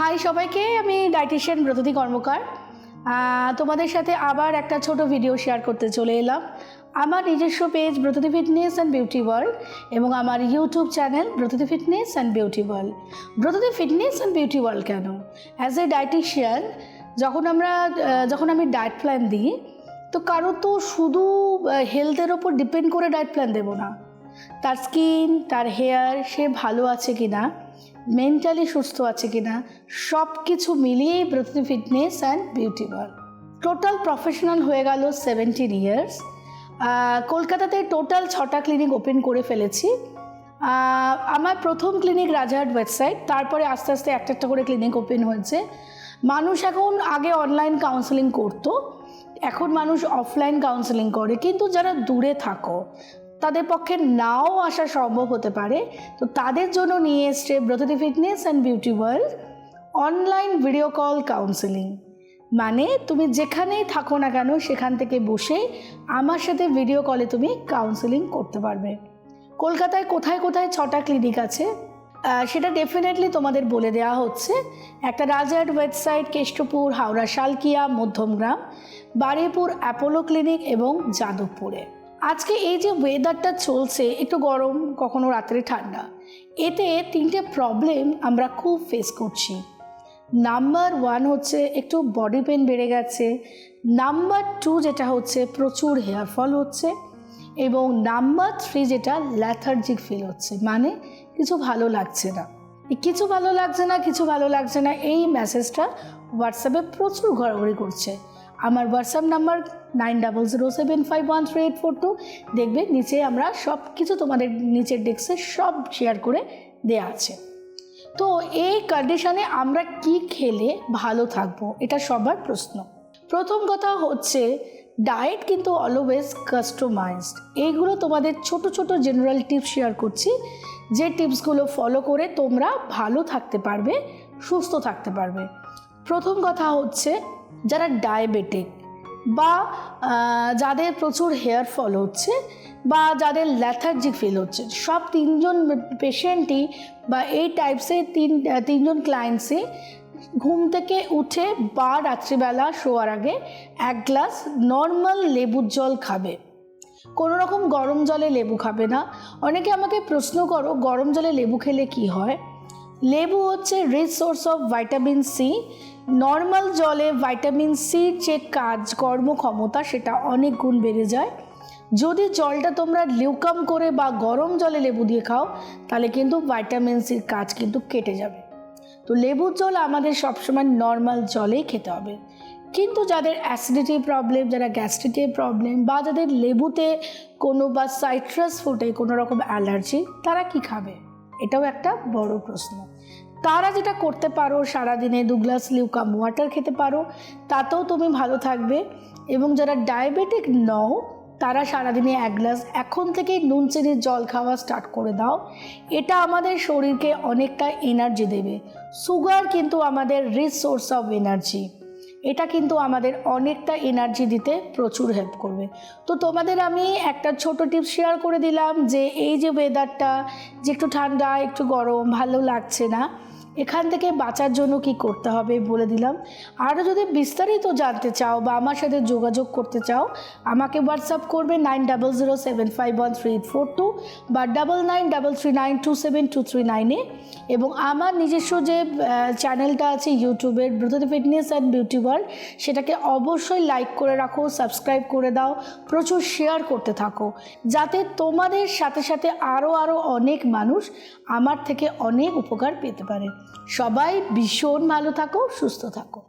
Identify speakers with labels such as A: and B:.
A: High সবাইকে, আমি dietitian Bratati কর্মকার। তোমাদের সাথে আবার একটা ছোট ভিডিও শেয়ার করতে চলে এলাম। আমার নিজস্ব page Bratati fitness and beauty world এবং আমার YouTube channel Bratati fitness and beauty world Bratati fitness and beauty world কেন? অ্যাজ এ ডাইটিশিয়ান যখন আমরা যখন আমি ডায়েট প্ল্যান দিই, তো কারও তো শুধু হেলথের ওপর ডিপেন্ড করে ডায়েট প্ল্যান দেবো না। তার স্কিন, তার হেয়ার, সে ভালো আছে কি না মেন্টালি সুস্থ আছে কি না সব কিছু মিলিয়েই Brati fitness and beauty world total professional হয়ে গেল সেভেন্টিন ইয়ার্স কলকাতাতে টোটাল ছটা ক্লিনিক ওপেন করে ফেলেছি। আমার প্রথম ক্লিনিক রাজাহাট ওয়েবসাইট তারপরে আস্তে আস্তে একটা একটা করে ক্লিনিক ওপেন হয়েছে। মানুষ এখন আগে অনলাইন কাউন্সেলিং করতো, এখন মানুষ অফলাইন কাউন্সেলিং করে। কিন্তু যারা দূরে থাকো তাদের পক্ষে নাও আসা সম্ভব হতে পারে। তো তাদের জন্য নিয়ে এসছে Bratati fitness and beauty world online video call counselling. মানে তুমি যেখানেই থাকো না কেন, সেখান থেকে বসে আমার সাথে ভিডিও কলে তুমি কাউন্সেলিং করতে পারবে। কলকাতায় কোথায় কোথায় ছটা ক্লিনিক আছে? সেটা ডেফিনেটলি তোমাদের বলে দেওয়া হচ্ছে। একটা রাজার website, Keshtopur, Howrah, Salkia, Madhyamgram Baruipur Apollo clinic এবং যাদবপুরে। আজকে এই যে ওয়েদারটা চলছে, একটু গরম, কখনো রাত্রে ঠান্ডা, এতে তিনটে প্রবলেম আমরা খুব ফেস করছি। নাম্বার ওয়ান হচ্ছে একটু বডি পেন বেড়ে গেছে নাম্বার টু যেটা হচ্ছে প্রচুর হেয়ার ফল হচ্ছে, এবং নাম্বার থ্রি যেটা ল্যাথার্জিক ফিল হচ্ছে মানে কিছু ভালো লাগছে না। কিছু ভালো লাগছে না, কিছু ভালো লাগছে না, এই মেসেজটা হোয়াটসঅ্যাপে প্রচুর ঘোরাঘুরি করছে। আমার WhatsApp number nine double zero seven five one three eight four two দেখবে নিচে আমরা সব কিছু তোমাদের নিচের ডেস্কে সব শেয়ার করে দেয়া আছে। তো এই কন্ডিশনে আমরা কি খেলে ভালো থাকব, এটা সবার প্রশ্ন। প্রথম কথা হচ্ছে ডায়েট কিন্তু অলওয়েজ কাস্টমাইজড এইগুলো তোমাদের ছোট ছোট জেনারেল টিপস শেয়ার করছি, যে টিপসগুলো ফলো করে তোমরা ভালো থাকতে পারবে, সুস্থ থাকতে পারবে। প্রথম কথা হচ্ছে যারা ডায়াবেটিক বা যাদের প্রচুর হেয়ার ফল হচ্ছে বা যাদের ল্যাথার্জিক ফিল হচ্ছে, সব তিনজন পেশেন্টই বা এই টাইপসের তিন, তিনজন ক্লায়েন্টসই ঘুম থেকে উঠে বা রাত্রিবেলা শোয়ার আগে এক গ্লাস নর্মাল লেবুর জল খাবে। কোনো রকম গরম জলে লেবু খাবে না। অনেকে আমাকে প্রশ্ন করো, গরম জলে লেবু খেলে কি হয়? লেবু হচ্ছে rich source of vitamin C normal জলে ভাইটামিন সির যে কাজ কর্মক্ষমতা সেটা অনেক গুণ বেড়ে যায়। যদি জলটা তোমরা লিউকাম করে বা গরম জলে লেবু দিয়ে খাও, তাহলে কিন্তু ভাইটামিন সির কাজ কিন্তু কেটে যাবে। তো লেবুর জল আমাদের সবসময় নর্মাল জলেই খেতে হবে। কিন্তু যাদের অ্যাসিডিটি প্রবলেম যারা গ্যাস্ট্রিকের প্রবলেম বা যাদের লেবুতে কোনো বা সাইট্রাস ফুটে কোনো রকম অ্যালার্জি তারা কি খাবে? এটাও একটা বড় প্রশ্ন। তারা যেটা করতে পারো, সারাদিনে দু গ্লাস লিউকাম ওয়াটার খেতে পারো, তাতেও তুমি ভালো থাকবে। এবং যারা ডায়াবেটিক নও, তারা সারাদিনে এক গ্লাস, এখন থেকেই নুন চিনির জল খাওয়া স্টার্ট করে দাও। এটা আমাদের শরীরকে অনেকটা এনার্জি দেবে। সুগার কিন্তু আমাদের রিচ সোর্স অফ এনার্জি এটা কিন্তু আমাদের অনেকটা এনার্জি দিতে প্রচুর হেল্প করবে। তো তোমাদের আমি একটা ছোট টিপস শেয়ার করে দিলাম যে, এই যে ওয়েদারটা যে একটু ঠান্ডা, একটু গরম, ভালো লাগছে না। এখান থেকে বাঁচার জন্য কি করতে হবে বলে দিলাম। আরও যদি বিস্তারিত জানতে চাও বা আমার সাথে যোগাযোগ করতে চাও, আমাকে হোয়াটসঅ্যাপ করবে nine double zero seven five one three eight four two বা double nine double three nine two seven two three নাইনে এবং আমার নিজস্ব যে চ্যানেলটা আছে ইউটিউবের ব্রতী ফিটনেস অ্যান্ড বিউটি ওয়ার্ল্ড সেটাকে অবশ্যই লাইক করে রাখো সাবস্ক্রাইব করে দাও, প্রচুর শেয়ার করতে থাকো। যাতে তোমাদের সাথে সাথে আরও আরও অনেক মানুষ আমার থেকে অনেক উপকার পেতে পারে। সবাই ভীষণ ভালো থাকো সুস্থ থাকো।